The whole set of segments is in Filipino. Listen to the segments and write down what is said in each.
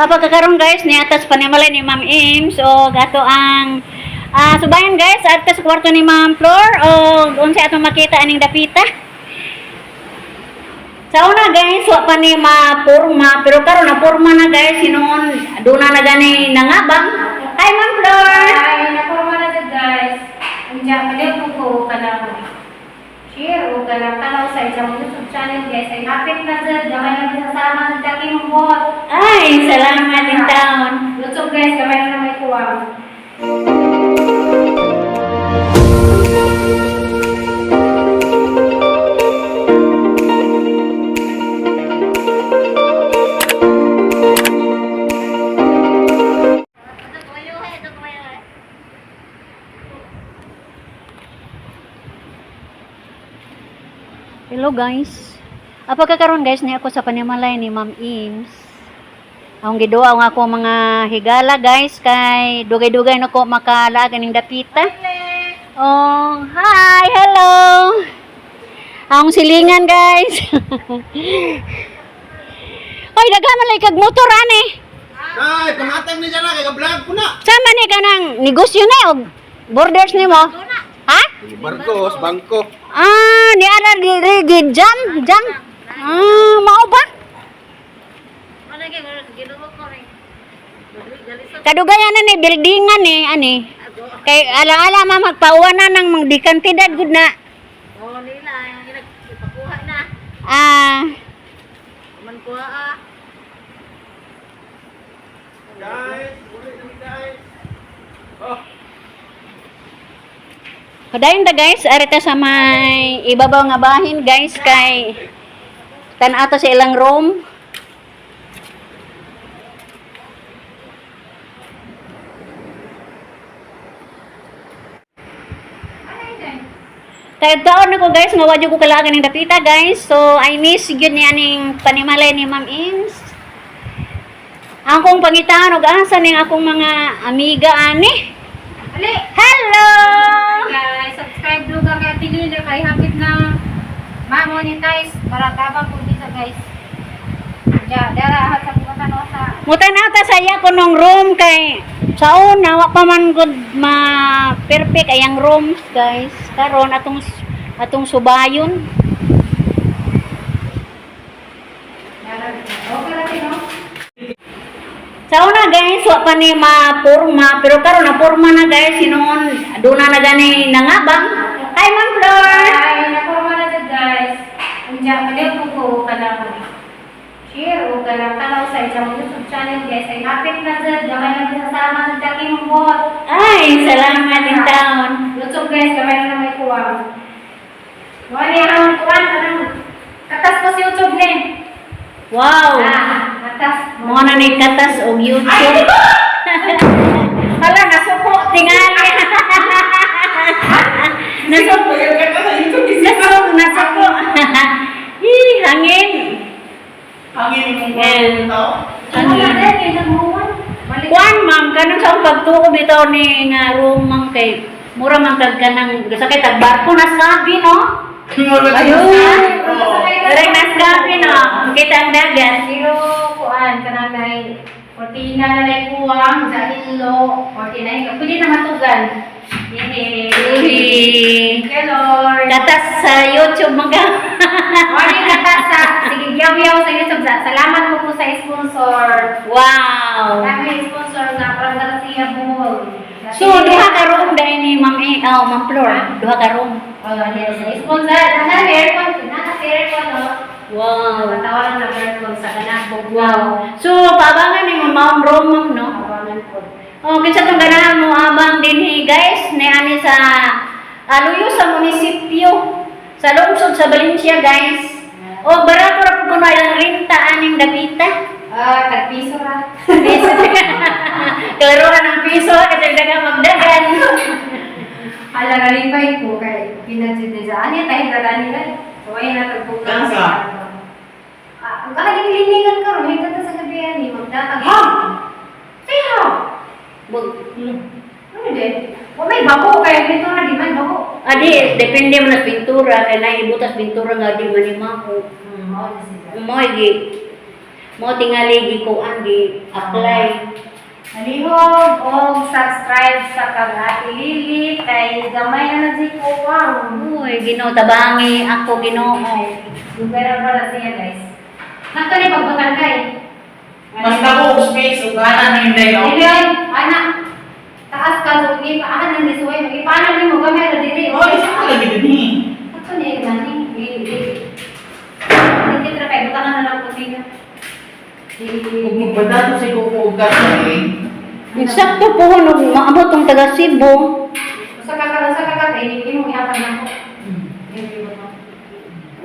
Ah, pagkakaroon guys, ni atas panimalay ni Ma'am Ims o gato ang ah subayan guys, atas kwarto ni Ma'am Flor o unsa atong makita aning dapita. Sa una guys, wa pa ni mapurma, pero karon na purma na guys, sinuon duna na gani nangabang. Hi Ma'am Flor. Ay, naporma na dyan guys. Andiyan, pwede po ko ka lang share o ka lang tanaw sa isang YouTube channel guys. Ay, hapit na dyan. Gamay na din sasama sa Jackie Munggot. Ay, salamat din taon. YouTube guys, gamay na may kuwang. Hello guys. Ah, pagkakaroon guys ni ako sa panimalay ni Ma'am Ims. Ang giduwa ang ako mga higala guys kay dugay-dugay na ko makalaag ning dapita. Oh, hi, hello. Ang silingan guys. Hoy, daghan kag motor ani. Ay, pamatag ni dyan na, kaya vlog ko na. Sama ni kanang negosyo ni og borders nimo? Ha? Barkos, bangko. Ah, ni ana diri gid jam, jam. Ah, mao ba? Kadugayan na ni buildingan ni ani. Kay ala-ala ma magpauwanan ng mga dikantidad gud na. Oo, nila. Nagpakuha na. Ah, Man kuha ah. Guys, guys. Oh, Kadayon da guys, arita sa may ibabaw nga bahin guys kay tan-ato sa ilang room. Kaya taon ako guys, nga wadyo ko kalagan ng dapita guys. So, I miss yun ni aning panimalay ni Ma'am Ins. Ang kong pangitaan og asa ning akong mga amiga ani. Ali! Hello! Guys, subscribe do ka kay tingin na kay hapit na ma-monetize para tabang po dito guys. Ja, dara sa no sa Mutan ata saya ko nung room kay sa una wa pa man gud ma perfect ayang rooms guys. Karon atong atong subayon. Sa una guys wa pa ni mapurma pero karon na purma na guys sinuon duna na gani nangabang. Hi Ma'am Flor. Ay, naporma na dyan guys. Andiyan, pwede po ko ka lang share o ka lang tanaw sa isang YouTube channel guys. Ay, hapit na dyan. Gamay na sasama sa Jackie Munggot. Ay, salamat din taon. YouTube guys, gamay na may kuwang. Wala yung kuwang, anong katas ko sa YouTube ni. Wow. Ah, katas. Mo na ni katas og YouTube. Hala nasuko tingali. nasuko. Nasuko, nasuko. Hangin yung Well, tao. Na. Balik. Kuan ma'am, kanang sa pagtuo bitaw ni nga room ma'am kay mura man kag kanang sakay tag barko nas gabi no. Ayun. Direk nas gabi no. Kita ang dagat. Pero, kuan, kanang nay, kortina na nay kuwang, sa hilo, kortina yung, pwede na matugan. You, Lord. Katas sa YouTube mga. Morning kata sa, sige, yaw-yaw sa. Sa- Salamat po po sa sponsor. wow. Kami sponsor nga, from Garcia Bull. So duha ka room dahil ni Ma'am eh, oh, Ma'am Flor. Duha ka room. Oh, yes. Sponsor, nasa aircon, nasa aircon, no? Wow. Matawa na aircon sa kanang Wow. So paabangan ni Ma'am room ma'am no. Awangan po. Oh, kinsa tong ganahan mo abang dinhi guys ni ani sa aluyo sa munisipyo sa lungsod sa Valencia guys. Oh, barato ra po kuno ang renta aning dapita. Ah, tagpiso ra. Piso. Klaruhan ng piso kasi daga magdagan. Ala nalipay ko kay pinagsit sa ani tayo dadani na. Kuway na tagpuka. Kansa? Ah, ang kalaging lilingan ka ro, higit sa gabi ani magdatag. Ha? Say how? Ano din? O may bako kaya dito na di man bako. Adi, depende mo na pintura kay na ibutas pintura nga di man. Hmm, mao na sila. Mo gi. Mo tingali gi apply. Nalihog o subscribe sa kang Ate Lily kay gamay na na si Kuwang. Uy, Ginoo tabangi ako Ginoo. Lugar para siya guys. Nakto ni pagbakan kay. Basta ko space, uganan hindi, no? Ay, anak. Taas ka so ipa ah nang disuway ipanan ni mo gamay ra diri. Oh, isa ka lagi din eh. Ato ni gani. Hindi tra kay butangan na lang ko siya. Kung magpadato sa kuko ugat eh. Eksakto po no maabot tong taga Cebu. Sa kakala sa kakala hindi mo ihatag na ko.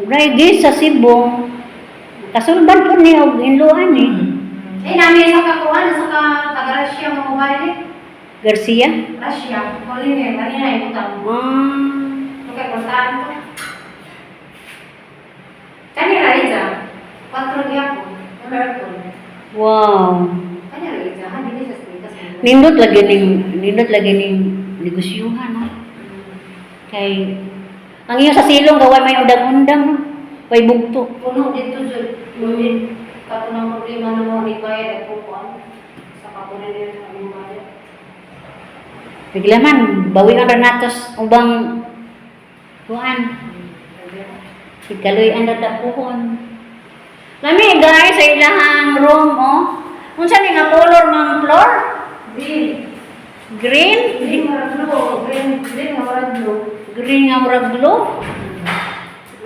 Ug gi sa Cebu. Kasulban po ni og inluan ni Eh nami sa kakuan sa ka taga Russia mo mobile. Garcia. Russia. Kali ni kani na ibutang. Ah, Okay, puntahan ko. Kani ra iza. Patro dia po. American. wow. Kani ra iza. Ha dili sa status. Nindot lagi ning nindot lagi ning negosyuhan no. Kay ang iyo sa silong gaway may undang-undang no. Way bugto. Puno dito sa Ngunit katunang problema na mo required at pupuan. Sa kapunan nila ng aming bayad. Biglaman bawi ang ranatos ubang tuan. Ikaloy ang datapuhon. Lami guys sa ilahang room oh. Unsa ni nga color ma'am floor? Green. Green? Green nga blue. Green, green nga blue. Green nga murag blue.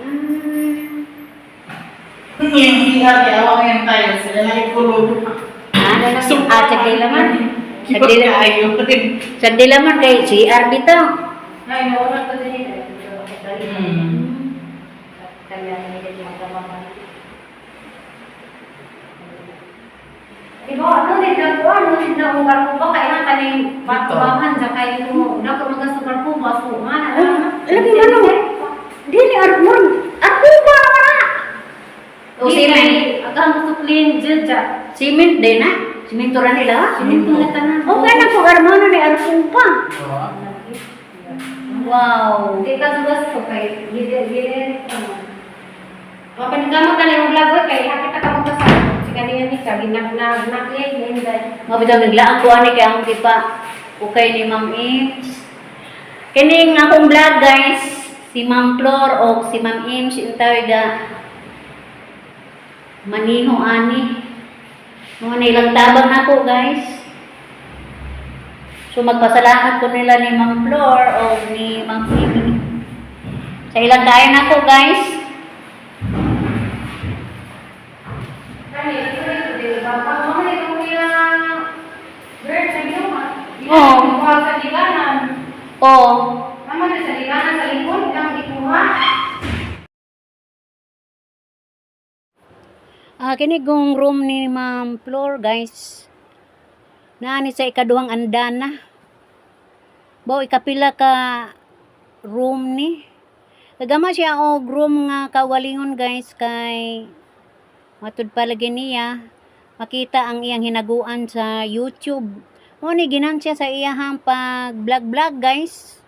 Mm. Yung hihat, awang yung tayo, sila lang yung kulog. Ah, ah, sagdi laman. Kipag Sagdi laman. kayo. Sagdi laman kay CR bitaw. Ay, nawala ko din ito. Hmm. Kaya nila yung magdamang Diba, ano din na po, ano din na ugar ko ba, kaya ka ng patubangan, sa kayo mo, na ko magasugar po, baso nga, na, Alam mo ano? Dili armor. Ako ba na? O Di cement. Kay, agang tuklin, judja. Cement din na. Cemento ra nila. Sininto na tanan. O kaya na ko armano ni arpong pa. Wow. Hindi ka subas ko kay, gide, gide, ano. Mapanigama ka na yung vlog, oy, kay hakita ka mo sa si kanina ni ka, ginag, nag, nag-click, hindi. Mabitaw naglaan ko ani kay ang tipa. Okay ni Ma'am Ims. Kining akong vlog guys, si Ma'am Flor o si Ma'am Ims intawag ga maniho ani. Mga nilang tabang na guys. So magpasalamat ko nila ni Ma'am Flor o ni Ma'am Ims. Sa ilang kaya na ko guys. Oo. Ikuha sa liganan. O Mama, sa liganan sa likod, lang ikuha. Ah, kini gong room ni Ma'am Flor, guys. Naani sa ikaduhang andana. Bawo ikapila ka room ni. Nagama siya og room nga kawalingon, guys, kay matud palagi niya makita ang iyang hinaguan sa YouTube. Mo ni ginan siya sa iyahang pag vlog-vlog, guys.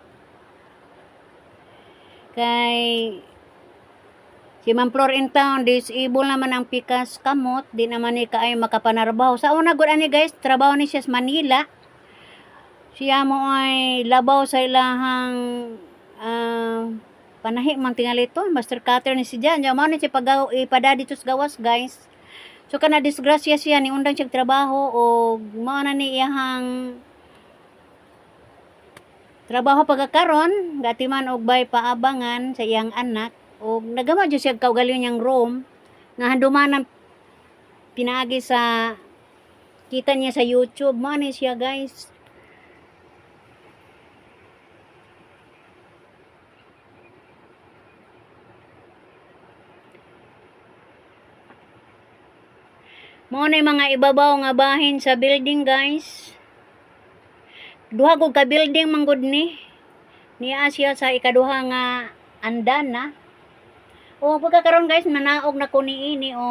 Kay Si Ma'am Flor in town, disable naman ang pikas kamot, di naman ni kaay makapanarbaho. Sa una gud ani guys, trabaho ni siya sa Manila. Siya mo ay labaw sa ilahang ah, panahi man tingali ito, master cutter ni si Jan. Diyan mo ni siya pagaw ipada dito gawas guys. So kana disgrasya siya ni undang siya trabaho o mao na ni iyahang trabaho pagkakaron gatiman og bay paabangan sa iyang anak o nagama jud siya kaugalingon niyang room nga handuman ang pinaagi sa kita niya sa YouTube. Mo ni siya guys. Mo na mga ibabaw nga bahin sa building guys. Duha gud ka building manggod ni. Niya siya sa ikaduha nga andana o pagkakaroon guys manaog na ko niini o.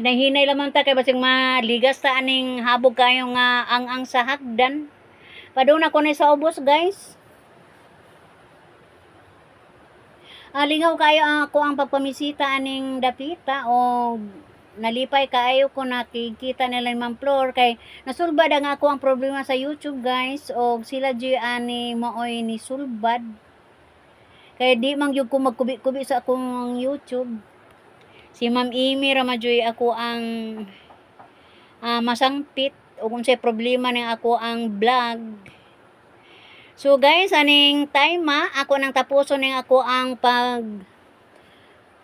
Hinahinay lamang ta kay basig maligas ta aning habog kayo nga ang ang sa hagdan. Padung na ko ni sa ubos guys. Alingaw kayo ako ang pagpamisita aning dapita o nalipay kaayo ko nakikita nila ni Ma'am Flor kay nasulbad ang ako ang problema sa YouTube guys o sila di ani maoy ni sulbad kay di man gyud ko magkubi-kubi sa akong YouTube si Ma'am Amy Ramajoy ako ang ah, masangpit o kung say problema ning ako ang vlog So guys, aning time ma, ako nang tapuson ning ako ang pag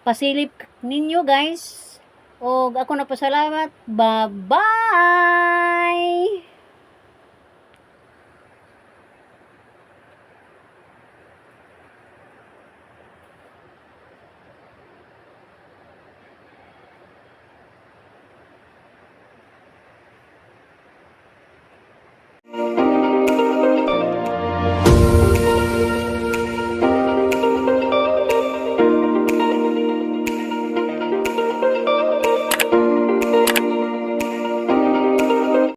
pasilip ninyo guys. O ako na pasalamat. Bye-bye!